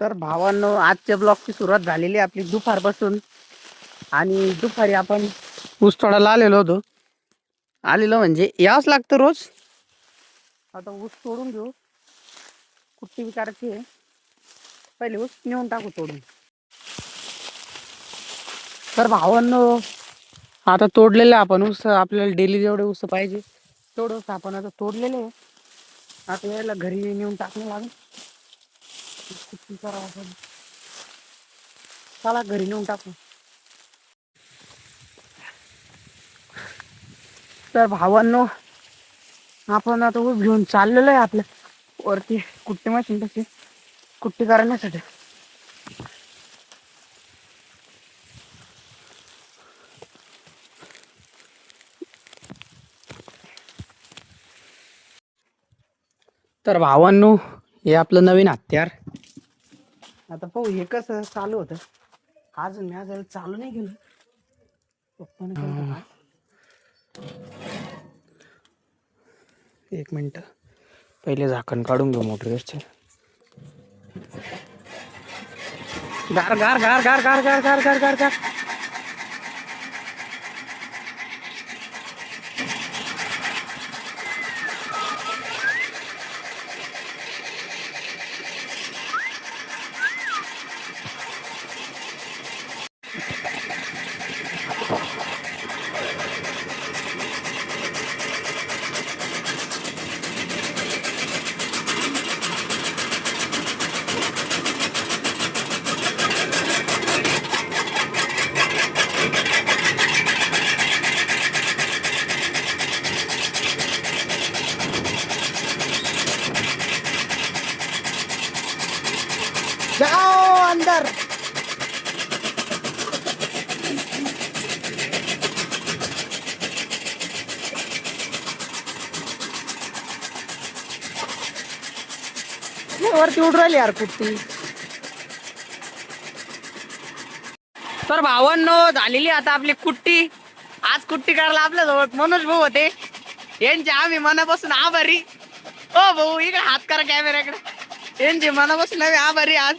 तर भावांनो आजच्या ब्लॉगची सुरुवात झालेली आहे आपली दुपारपासून. आणि दुपारी आपण ऊसतोडाला आलेलो होतो. आलेलो म्हणजे यावंच लागतं रोज. आता ऊस तोडून घेऊ. कुट्टी बी आहे. पहिले ऊस नेऊन टाकू तोडून. तर भावांनो आता तोडलेलं आपण ऊस. आपल्याला डेली जेवढे ऊस पाहिजे तेवढं ऊस आपण आता तोडलेले आहे. आता यायला घरी नेऊन टाकणं लागेल किती करावं चला घरी नेऊन टाकू. तर भावांनो आपण आता ऊस घेऊन चाललेलो आहे आपल्या वरती कुट्टी मशीन तशी कुट्टी करण्यासाठी. तर भावांनो हे आपलं नवीन हत्यार. आता पाहू हे कसं चालू होतं? अजून मी आज चालू नाही गेलो पप्पाने केलं एक मिनिट. पहिले झाकण काढून घेऊ मोटरचे गार गार गार गार गार गार गार गार गार गार. जाओ अंदर। वरती उड राहिली यार कुठती? तर भावांनो झालेली आता आपली कुट्टी. आज कुट्टी करायला आपल्या जवळ मनोज भाऊ होते. यांचे आम्ही मनापासून आभारी. ओ भाऊ इकडे हात करा कॅमेऱ्याकडे यांचे मनापासून आम्ही आभारी आज.